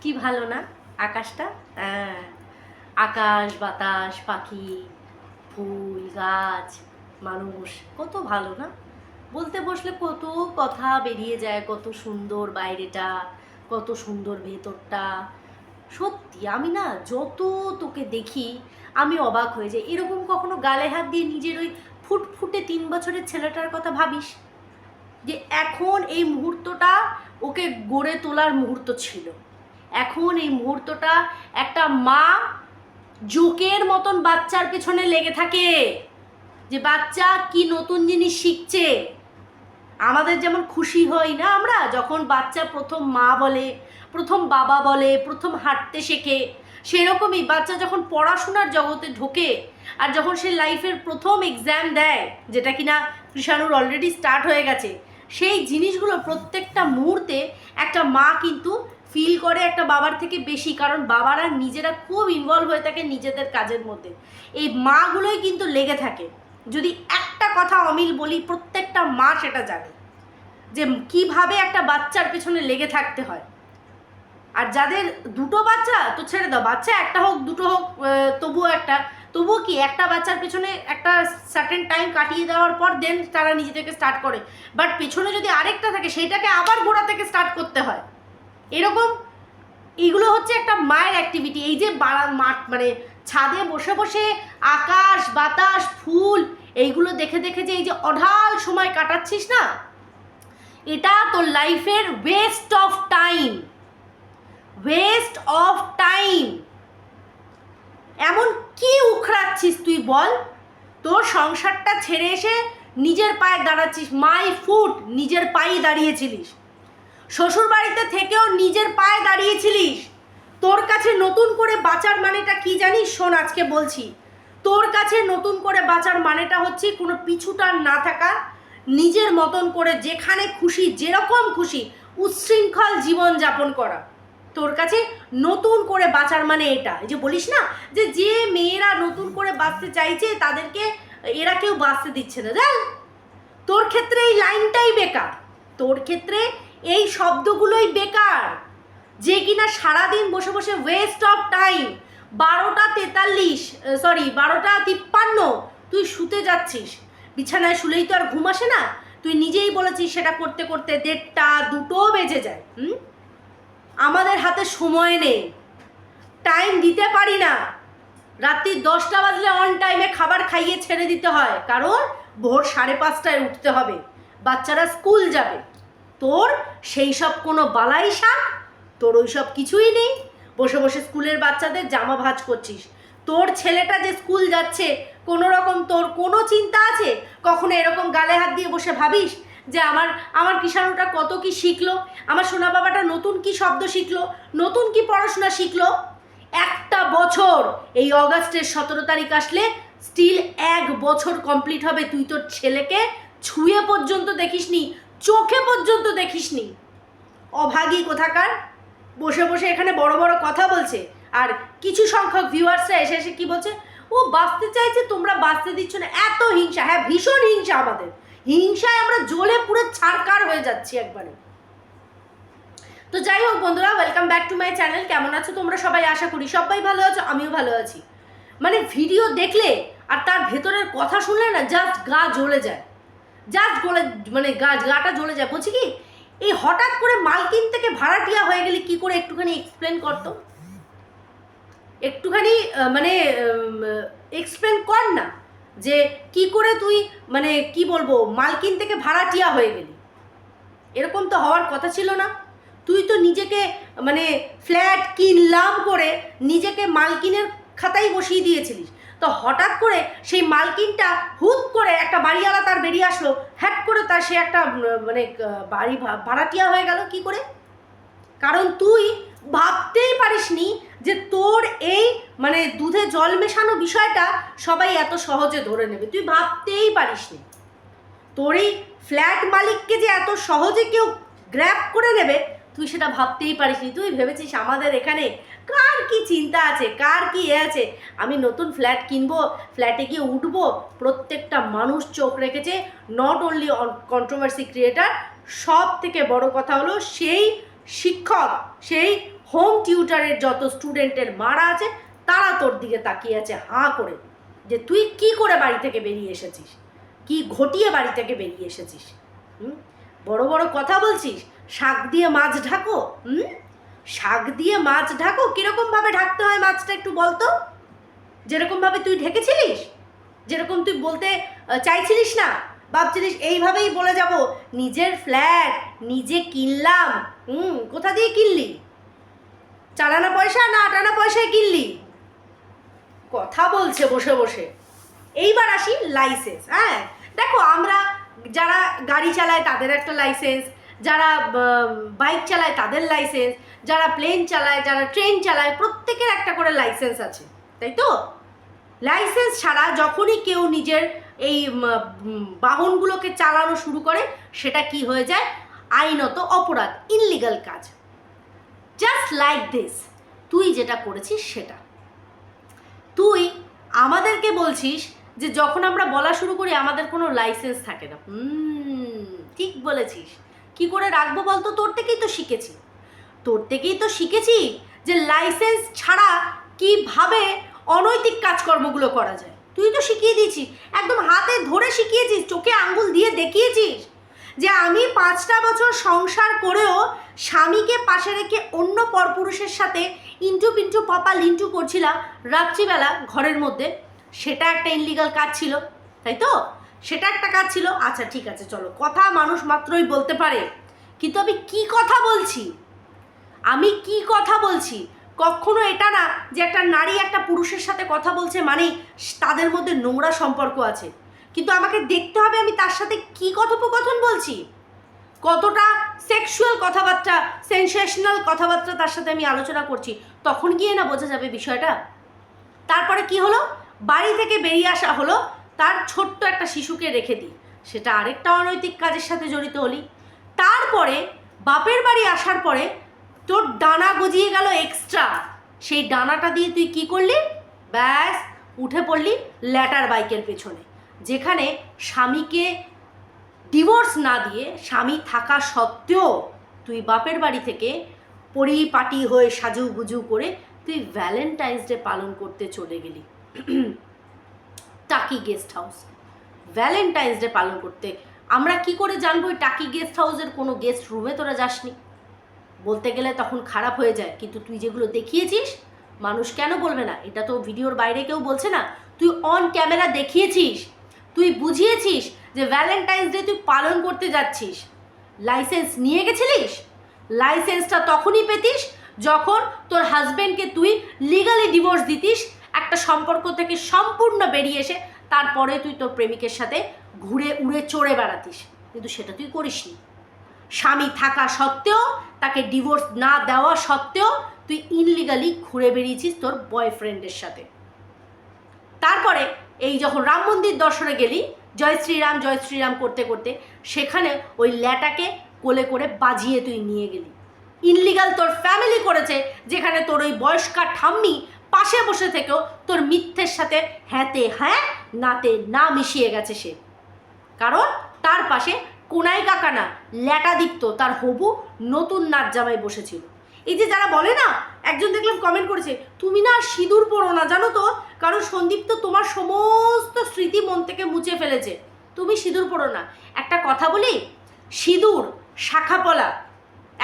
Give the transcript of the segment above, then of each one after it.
কি ভালো না আকাশটা? হ্যাঁ আকাশ, বাতাস, পাখি, ফুল, গাছ, মানুষ, কত ভালো না? বলতে বসলে কত কথা বেরিয়ে যায়, কত সুন্দর বাইরেটা, কত সুন্দর ভেতরটা। সত্যি, আমি না যত তোকে দেখি, আমি অবাক হয়ে যাই। এরকম কখনো গালে হাত দিয়ে নিজের ওই ফুটফুটে তিন বছরের ছেলেটার কথা ভাবিস? যে এখন এই মুহূর্তটা ওকে গড়ে তোলার মুহূর্ত ছিল। এখন এই মুহূর্তটা একটা মা জোকের মতন বাচ্চার পেছনে লেগে থাকে যে বাচ্চা কি নতুন জিনিস শিখছে। আমাদের যেমন খুশি হই না আমরা, যখন বাচ্চা প্রথম মা বলে, প্রথম বাবা বলে, প্রথম হাঁটতে শেখে, সেরকমই বাচ্চা যখন পড়াশোনার জগতে ঢোকে আর যখন সে লাইফের প্রথম এক্সাম দেয়, যেটা কিনা কৃষাণুর অলরেডি স্টার্ট হয়ে গেছে, সেই জিনিসগুলো প্রত্যেকটা মুহূর্তে একটা মা কিন্তু ফিল করে একটা বাবার থেকে বেশি, কারণ বাবারা নিজেরা খুব ইনভলভ হয়ে থাকে নিজেদের কাজের মধ্যে। এই মাগুলোই কিন্তু লেগে থাকে। যদি একটা কথা অমিল বলি, প্রত্যেকটা মা সেটা জানে, যে কীভাবে একটা বাচ্চার পেছনে লেগে থাকতে হয়। আর যাদের দুটো বাচ্চা, তো ছেড়ে দাও, বাচ্চা একটা হোক, দুটো হোক তবুও একটা। তবুও কি একটা বাচ্চার পেছনে একটা সার্টেন টাইম কাটিয়ে দেওয়ার পর দেন তারা নিজে থেকে স্টার্ট করে। বাট পেছনে যদি আরেকটা থাকে, সেইটাকে আবার গোড়া থেকে স্টার্ট করতে হয়। এরকম এইগুলো হচ্ছে একটা মায়ের অ্যাক্টিভিটি এই যে বাড়া মাঠ মানে ছাদে বসে বসে আকাশ, বাতাস, ফুল, এইগুলো দেখে দেখে যে এই যে অঢাল সময় কাটাচ্ছিস না? এটা তোর লাইফের waste of time waste of time এমন কি উখড়াচ্ছিস তুই বল? তোর সংসারটা ছেড়ে এসে নিজের পায়ে দাঁড়াচ্ছিস। মাই ফুট, নিজের পায়ে দাঁড়িয়েছিলিস। শ্বশুর বাড়িতে থেকেও নিজের পায়ে দাঁড়িয়েছিলিস। তোর কাছে নতুন করে বাঁচার মানেটা কি জানিস? শোন, আজকে বলছি। তোর কাছে নতুন করে বাঁচার মানেটা হচ্ছে কোনো পিছুটান না থাকা, নিজের মতন করে যেখানে খুশি, যেরকম খুশি, উচ্ছৃঙ্খল জীবন যাপন করা। তোর কাছে নতুন করে বাঁচার মানে এটা। যে বলিস না, যে যে মেয়েরা নতুন করে বাঁচতে চাইছে, তাদেরকে এরা কেউ বাঁচতে দিচ্ছে না। দেখ, তোর ক্ষেত্রে এই লাইনটাই বেকার। তোর ক্ষেত্রে এই শব্দগুলোই বেকার। যে কিনা সারাদিন বসে বসে ওয়েস্ট অফ টাইম বারোটা তেতাল্লিশ সরি বারোটা তিপ্পান্ন, তুই শুতে যাচ্ছিস। বিছানায় শুলেই তো আর ঘুম আসে না। তুই নিজেই বলেছিস সেটা করতে করতে দেড়টা, দুটো বেজে যায়, হুম? আমাদের হাতে সময় নেই। টাইম দিতে পারি না। রাত্রি দশটা বাজলে অন টাইমে খাবার খাইয়ে ছেড়ে দিতে হয়। কারণ ভোর সাড়ে পাঁচটায় উঠতে হবে। বাচ্চারা স্কুল যাবে। তোর সেই সব কোনো বালাই শাক? তোর ওই সব কিছুই নেই? বসে বসে স্কুলের বাচ্চাদের জামা ভাজ করছিস। তোর ছেলেটা যে স্কুল যাচ্ছে, কোনো রকম তোর কোনো চিন্তা আছে? কখনো এরকম গালে হাত দিয়ে বসে ভাবিস যে আমার আমার কিষাণুটা কত কি শিখলো? আমার সোনা বাবাটা নতুন কি শব্দ শিখলো? নতুন কি পড়াশোনা শিখলো? একটা বছর এই অগাস্টের সতেরো তারিখ আসলে স্টিল এক বছর কমপ্লিট হবে। তুই তোর ছেলেকে ছুঁয়ে পর্যন্ত দেখিসনি। চোখে পর্যন্ত দেখিসনি। অভাগী কোথাকার? বসে বসে এখানে বড় বড় কথা বলছে। আর কিছু সংখ্যক ভিউয়ার্সরা এসে এসে কি বলছে? ও বাঁচতে চাইছে, তোমরা বাঁচতে দিচ্ছ না। এত হিংসা হ্যাঁ ভীষণ হিংসা আমাদের। হিংসায় আমরা জ্বলে পুরো ছাড়কার হয়ে যাচ্ছি একবারে। তো যাই হোক বন্ধুরা welcome back to my channel কেমন আছো তোমরা সবাই? আশা করি সবাই ভালো আছো, আমিও ভালো আছি। মানে ভিডিও দেখলে আর তার ভেতরের কথা শুনলে না জাস্ট গা জ্বলে যায়। জাস্ট গলে মানে গা, গাটা জ্বলে যায়। বলছি কি, এই হঠাৎ করে মালকিন থেকে ভাড়াটিয়া হয়ে গেলে, কি করে একটুখানি এক্সপ্লেন করতো? একটুখানি মানে এক্সপ্লেন কর না যে কি করে তুই মানে কি বলব, মালকিন থেকে ভাড়াটিয়া হয়ে গেলি। এরকম তো হওয়ার কথা ছিল না। তুই তো নিজেকে মানে ফ্ল্যাট কিনলাম করে নিজেকে মালকিনের খাতায় বসিয়ে দিয়েছিলিস। তো হঠাৎ করে সেই মালকিনটা হুট করে একটা বাড়িওয়ালা তার বেরিয়ে আসলো। হ্যাট করে তার সে একটা মানে বাড়ি ভাড়াটিয়া হয়ে গেল। কি করে? কারণ তুই ভাবতেই পারিসনি যে তোর এই মানে দুধে জল মেশানো বিষয়টা সবাই এত সহজে ধরে নেবে। তুই ভাবতেই পারিসনি। তোর এই ফ্ল্যাট মালিককে যে এত সহজে কেউ গ্র্যাপ করে নেবে, তুই সেটা ভাবতেই পারিসনি। তুই ভেবেছিস আমাদের এখানে কার কি চিন্তা আছে? কার কি এ আছে? আমি নতুন ফ্ল্যাট কিনবো, ফ্ল্যাটে গিয়ে উঠবো, প্রত্যেকটা মানুষ চোখ রেখেছে নট অনলি কন্ট্রোভার্সি ক্রিয়েটার সব থেকে বড় কথা হলো সেই শিক্ষক, সেই হোম টিউটারের যত স্টুডেন্টের মারা আছে, তারা তোর দিকে তাকিয়ে আছে, হাঁ করে। যে তুই কি করে বাড়ি থেকে বেরিয়ে এসেছিস? কি ঘটিয়ে বাড়ি থেকে বেরিয়ে এসেছিস? হুম? বড় বড় কথা বলছিস? শাক দিয়ে মাছ ঢাকো, হুম? শাক দিয়ে মাছ ঢাকো কীরকমভাবে ঢাকতে হয় মাছটা একটু বলতো? যেরকমভাবে তুই ঢেকেছিলিস, যেরকম তুই বলতে চাইছিলিস না, ভাবছিলিস এইভাবেই বলে যাব, নিজের ফ্ল্যাট নিজে কিনলাম, হুম, কোথা দিয়ে কিনলি? চালানা পয়সা না আটানা পয়সায় কিনলি? কথা বলছে বসে বসে। এইবার আসি লাইসেন্স হ্যাঁ? দেখো, আমরা যারা গাড়ি চালায় তাদের একটা লাইসেন্স যারা বাইক চালায় তাদের লাইসেন্স যারা প্লেন চালায়, যারা ট্রেন চালায়, প্রত্যেকের একটা করে লাইসেন্স আছে, তাই তো? লাইসেন্স ছাড়া যখনই কেউ নিজের এই বাহনগুলোকে চালানো শুরু করে, সেটা কি হয়ে যায়? আইনত অপরাধ ইনলিগাল কাজ। জাস্ট লাইক দিস তুই যেটা করেছিস সেটা। তুই আমাদেরকে বলছিস যে যখন আমরা বলা শুরু করি, আমাদের কোনো লাইসেন্স থাকে না। ঠিক বলেছিস। কি করে রাখব বলতো? তোর থেকেই তো শিখেছি। তোর থেকেই তো শিখেছি যে লাইসেন্স ছাড়া কীভাবে অনৈতিক কাজকর্মগুলো করা যায়। তুই তো শিখিয়ে দিয়েছিস, একদম হাতে ধরে শিখিয়েছিস, চোখে আঙ্গুল দিয়ে দেখিয়েছিস যে আমি পাঁচটা বছর সংসার করেও স্বামীকে পাশে রেখে অন্য পরপুরুষের সাথে ইন্টু পিন্টু, পাপা লিন্টু করছিলাম রাত্রিবেলা ঘরের মধ্যে। সেটা একটা ইনলিগাল কাজ ছিল, তাই তো? সেটা একটা কাজ ছিল। আচ্ছা ঠিক আছে, চলো। কথা মানুষ মাত্রই বলতে পারে। কিন্তু আমি কি কথা বলছি? আমি কি কথা বলছি? কখনো এটা না যে একটা নারী একটা পুরুষের সাথে কথা বলছে মানেই তাদের মধ্যে নোংরা সম্পর্ক আছে। কিন্তু আমাকে দেখতে হবে আমি তার সাথে কি কথোপকথন বলছি? কতটা সেক্সুয়াল কথাবার্তা সেন্সেশনাল কথাবার্তা তার সাথে আমি আলোচনা করছি, তখন গিয়ে না বোঝা যাবে বিষয়টা। তারপরে কি হলো? বাড়ি থেকে বেরিয়ে আসা হলো, তার ছোট্ট একটা শিশুকে রেখে দিই। সেটা আরেকটা অনৈতিক কাজের সাথে জড়িত হলি। তারপরে বাপের বাড়ি আসার পরে তোর ডানা গজিয়ে গেল এক্সট্রা সেই ডানাটা দিয়ে তুই কি করলি? ব্যাস, উঠে পড়লি ল্যাটার বাইকের পেছনে। যেখানে স্বামীকে ডিভোর্স না দিয়ে স্বামী থাকা সত্ত্বেও তুই বাপের বাড়ি থেকে পরিপাটি হয়ে সাজু গুজু করে তুই ভ্যালেন্টাইন্স ডে পালন করতে চলে গেলি। Taki guest house Valentine's day পালন করতে। আমরা কি করে জানব ওই টাকি গেস্ট হাউসের কোনো গেস্ট রুমে তোরা যাসনি? বলতে গেলে তখন খারাপ হয়ে যায়, কিন্তু তুই যেগুলো দেখিয়েছিস, মানুষ কেন বলবে না? এটা তো ভিডিওর বাইরে কেউ বলছে না। তুই অন ক্যামেরা দেখিয়েছিস, তুই বুঝিয়েছিস যে ভ্যালেন্টাইন্স ডে তুই পালন করতে যাচ্ছিস। লাইসেন্স নিয়ে গেছিলিস? লাইসেন্সটা তখনই পেতিস যখন তোর হাজব্যান্ডকে তুই লিগালি ডিভোর্স দিতিস, একটা সম্পর্ক থেকে সম্পূর্ণ বেরিয়ে এসে তারপরে তুই তোর প্রেমিকের সাথে ঘুরে উড়ে চড়ে বেড়াতিস। কিন্তু সেটা তুই করিসনি। স্বামী থাকা সত্ত্বেও, তাকে ডিভোর্স না দেওয়া সত্ত্বেও তুই ইনলিগালি ঘুরে বেরিয়েছিস তোর বয়ফ্রেন্ডের সাথে। তারপরে এই যখন রাম মন্দির দর্শনে গেলি, জয় শ্রীরাম জয় শ্রীরাম করতে করতে, সেখানে ওই ল্যাটাকে কোলে করে বাজিয়ে তুই নিয়ে গেলি। ইনলিগাল তোর ফ্যামিলি করেছে, যেখানে তোর ওই বয়স্কা ঠাম্মি পাশে বসে থেকেও তোর মিথ্যের সাথে হ্যাঁতে হ্যাঁ নাতে না মিশিয়ে গেছে সে। কারণ তার পাশে কোনাই কাকা না, ল্যাটাদীপ্ত, তার হবু নতুন নাচ জামাই বসেছিল। এই যে যারা বলে না, একজন দেখলাম কমেন্ট করেছে, তুমি না সিঁদুর পড়ো না, জানো তো? কারণ সন্দীপ তো তোমার সমস্ত স্মৃতি মন থেকে মুছে ফেলেছে। তুমি সিঁদুর পড়ো না। একটা কথা বলি, সিঁদুর, শাখাপলা,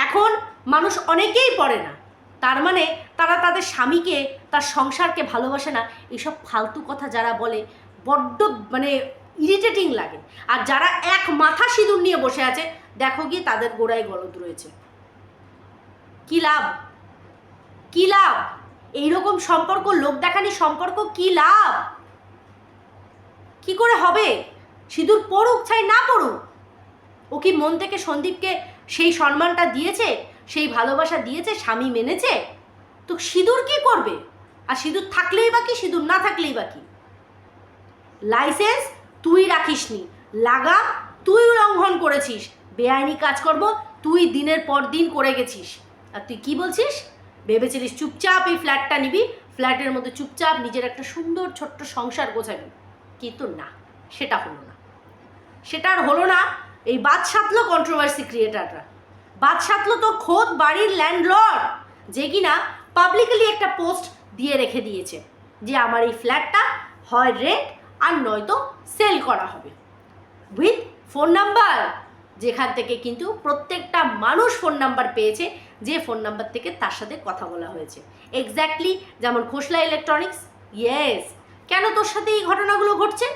এখন মানুষ অনেকেই পড়ে না। তার মানে তারা তাদের স্বামীকে, তার সংসারকে ভালোবাসে না। এইসব ফালতু কথা যারা বলে, বড্ড মানে ইরিটেটিং লাগে। আর যারা এক মাথা সিঁদুর নিয়ে বসে আছে, দেখো গিয়ে তাদের গোড়ায় গলদ রয়েছে। কি লাভ? কি লাভ? এইরকম সম্পর্ক, লোক দেখানি সম্পর্ক, কি লাভ? কি করে হবে? সিঁদুর পড়ুক চাই না পড়ুক। ও কি মন থেকে সন্দীপকে সেই সম্মানটা দিয়েছে? সেই ভালোবাসা দিয়েছে? স্বামী মেনেছে? তো সিঁদুর কি করবে? আর সিঁদুর থাকলেই বা কি, সিঁদুর না থাকলেই বা কি? লাইসেন্স? তুই রাখিসনি। লাগা, তুই লঙ্ঘন করেছিস। বেআইনি কাজ কাজকর্ম, তুই দিনের পর দিন করে গেছিস। আর তুই কি বলছিস? ভেবেছিলিস চুপচাপ এই ফ্ল্যাটটা নিবি ফ্ল্যাটের মধ্যে চুপচাপ নিজের একটা সুন্দর ছোট্ট সংসার গোছাবি। কিন্তু না, সেটা হলো না। সেটা আর হলো না এই বাদ কন্ট্রোভার্সি ক্রিয়েটাররা বাদ তো খোদ বাড়ির ল্যান্ডলর্ড যে কিনা পাবলিকলি একটা পোস্ট দিয়ে রেখে দিয়েছে যে আমার এই ফ্ল্যাটটা হয় রেন্ট আর নয়তো সেল করা হবে। উইথ ফোন নাম্বার যেখান থেকে কিন্তু প্রত্যেকটা মানুষ ফোন নাম্বার পেয়েছে, যে ফোন নাম্বার থেকে তার সাথে কথা বলা হয়েছে। এক্স্যাক্টলি যেমন খোসলা ইলেকট্রনিক্স ইয়েস কেন তোর সাথে এই ঘটনাগুলো ঘটছে?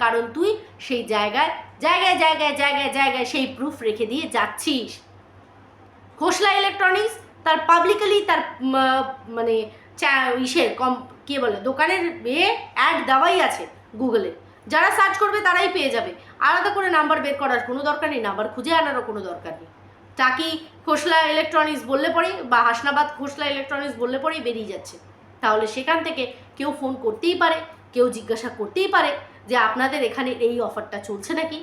কারণ তুই সেই জায়গায় জায়গায় জায়গায় জায়গায় জায়গায় সেই প্রুফ রেখে দিয়ে যাচ্ছিস। খোসলা ইলেকট্রনিক্স তার পাবলিকালি তার মানে ইসের কম, কে বলে, দোকানের এ অ্যাড দেওয়াই আছে। গুগলে। যারা সার্চ করবে তারাই পেয়ে যাবে। আলাদা করে নাম্বার বের করার কোনো দরকার নেই নাম্বার খুঁজে আনারও কোনো দরকার নেই। টাকি খোসলা ইলেকট্রনিক্স বললে পরেই বা হাসনাবাদ খোসলা ইলেকট্রনিক্স বললে পরেই বেরিয়ে যাচ্ছে। তাহলে সেখান থেকে কেউ ফোন করতেই পারে, কেউ জিজ্ঞাসা করতেই পারে যে আপনাদের এখানে এই অফারটা চলছে নাকি?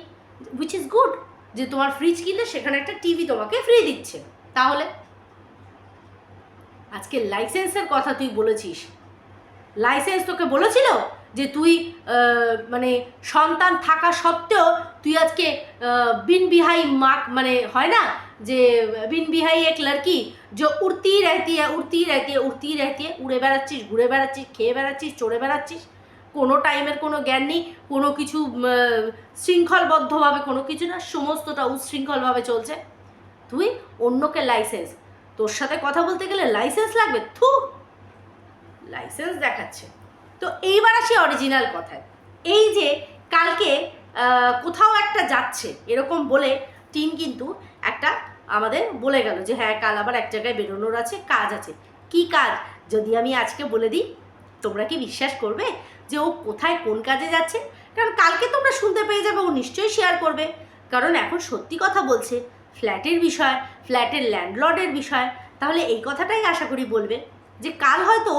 উইচ ইজ গুড যে তোমার ফ্রিজ কিনলে সেখানে একটা টিভি তোমাকে ফ্রি দিচ্ছে। তাহলে আজকে লাইসেন্সের কথা তুই বলেছিস। লাইসেন্স তোকে বলেছিল? যে তুই মানে সন্তান থাকা সত্ত্বেও তুই আজকে বিন বিহাই মা মানে হয় না? যে বিন বিহাই এক লড়কি যে উড়তি রাহতি উড়তি রাহতি উড়তি রাহতি উড়ে বেড়াচ্ছিস, ঘুরে বেড়াচ্ছিস, খেয়ে বেড়াচ্ছিস, চড়ে বেড়াচ্ছিস। কোনো টাইমের কোনো জ্ঞান নেই, কোনো কিছু শৃঙ্খলবদ্ধভাবে কোনো কিছু না, সমস্তটা উচ্ছৃঙ্খলভাবে চলছে। তুই অন্যকে লাইসেন্স তোর সাথে কথা বলতে গেলে লাইসেন্স লাগবে? থু! লাইসেন্স দেখাচ্ছে। তো এইবার আসি অরিজিনাল কথায়। এই যে কালকে কোথাও একটা যাচ্ছে, এরকম বলে টিম কিন্তু একটা আমাদের বলে গেল যে হ্যাঁ কাল আবার এক জায়গায় বেরোনোর আছে, কাজ আছে। কি কাজ? যদি আমি আজকে বলে দিই, তোমরা কি বিশ্বাস করবে যে ও কোথায় কোন কাজে যাচ্ছে? কারণ কালকে তোমরা শুনতে পেয়ে যাবে, ও নিশ্চয়ই শেয়ার করবে। কারণ এখন সত্যি কথা বলছে, ফ্ল্যাটের বিষয়, ফ্ল্যাটের ল্যান্ডলর্ডের বিষয়, তাহলে এই কথাটাই আশা করি বলবে যে, কাল হয়তো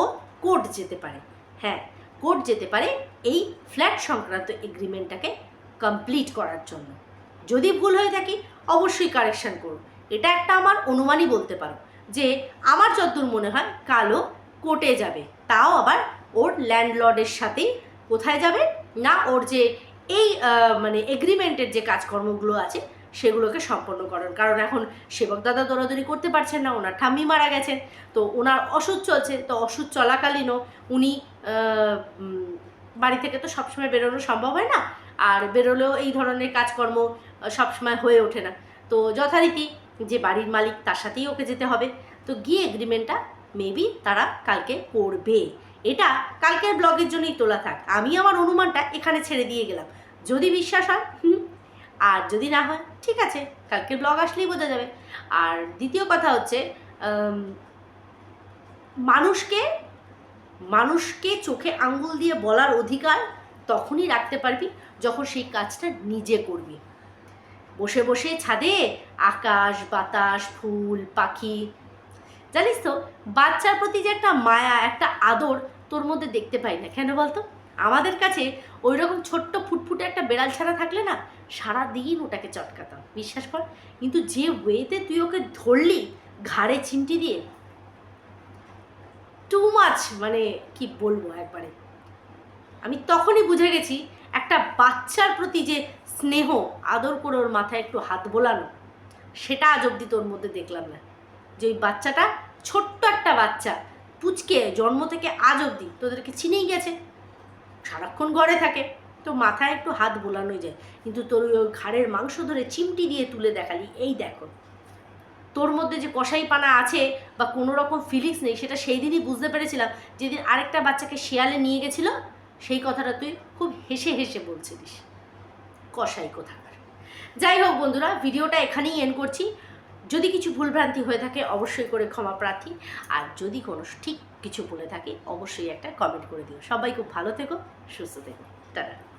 কোর্ট যেতে পারে। হ্যাঁ কোর্ট যেতে পারে এই ফ্ল্যাট সংক্রান্ত এগ্রিমেন্টটাকে কমপ্লিট করার জন্য। যদি ভুল হয়ে থাকি, অবশ্যই কারেকশন করুন এটা একটা আমার অনুমানই বলতে পারো যে, আমার যতদূর মনে হয় কালো কোর্টে যাবে। তাও আবার ওর ল্যান্ডলর্ডের সাথেই কোথায় যাবে? না ওর যে এই মানে এগ্রিমেন্টের যে কাজকর্মগুলো আছে, সেগুলোকে সম্পন্ন করার। কারণ এখন সেবক দাদা দৌড়াদৌড়ি করতে পারছেন না, ওনার ঠাম্মি মারা গেছেন, তো ওনার ওষুধ চলছে, তো ওষুধ চলাকালীনও উনি বাড়ি থেকে তো সবসময় বেরোনো সম্ভব হয় না। আর বেরোলেও এই ধরনের কাজকর্ম সবসময় হয়ে ওঠে না। তো যথারীতি যে বাড়ির মালিক তার সাথেই ওকে যেতে হবে। তো গিয়ে এগ্রিমেন্টটা মেবি তারা কালকে করবে। এটা কালকের ব্লগের জন্যই তোলা থাক। আমি আমার অনুমানটা এখানে ছেড়ে দিয়ে গেলাম। যদি বিশ্বাস হয়, হুম, আর যদি না হয়, ঠিক আছে, কালকের ব্লগ আসলেই বোঝা যাবে। আর দ্বিতীয় কথা হচ্ছে মানুষকে মানুষকে চোখে আঙ্গুল দিয়ে বলার অধিকার তখনই রাখতে পারবি যখন সেই কাজটা নিজে করবি। বসে বসে ছাদে আকাশ, বাতাস, ফুল, পাখি। জানিস তো, বাচ্চার প্রতি যে একটা মায়া, একটা আদর তোর মধ্যে দেখতে পাই না। কেন বলতো? আমাদের কাছে ওই রকম ছোট্ট ফুটফুটে একটা বেড়াল ছাড়া থাকলে না সারা দিন ওটাকে চটকাতাম। বিশ্বাস কর, কিন্তু যে ওয়েতে তুই ওকে ধরলি, ঘাড়ে চিমটি দিয়ে টু মাছ মানে কি বলব একবারে? আমি তখনই বুঝে গেছি, একটা বাচ্চার প্রতি যে স্নেহ, আদর করে ওর মাথায় একটু হাত বোলানো, সেটা আজ অব্দি তোর মধ্যে দেখলাম না। যে ওই বাচ্চাটা, ছোট্ট একটা বাচ্চা, পুচকে, জন্ম থেকে আজ অব্দি তোদেরকে চিনেই গেছে। সারাক্ষণ ঘরে থাকে, তো মাথায় একটু হাত বোলানোই যায়। কিন্তু তোর ওই ঘাড়ের মাংস ধরে চিমটি দিয়ে তুলে দেখালি, এই দেখো। তোর মধ্যে যে কষাই পানা আছে বা কোনো রকম ফিলিংস নেই, সেটা সেই দিনই বুঝতে পেরেছিলাম যেদিন আরেকটা বাচ্চাকে শিয়ালে নিয়ে গেছিল, সেই কথাটা তুই খুব হেসে হেসে বলছিলিস। কষাই কোথাকার। যাই হোক বন্ধুরা, ভিডিওটা এখানেই এন্ড করছি। যদি কিছু ভুলভ্রান্তি হয়ে থাকে, অবশ্যই করে ক্ষমা প্রার্থী। আর যদি কোনো ঠিক কিছু বলে থাকে, অবশ্যই একটা কমেন্ট করে দিও। সবাই খুব ভালো থেকো, সুস্থ থেকো। টাটা।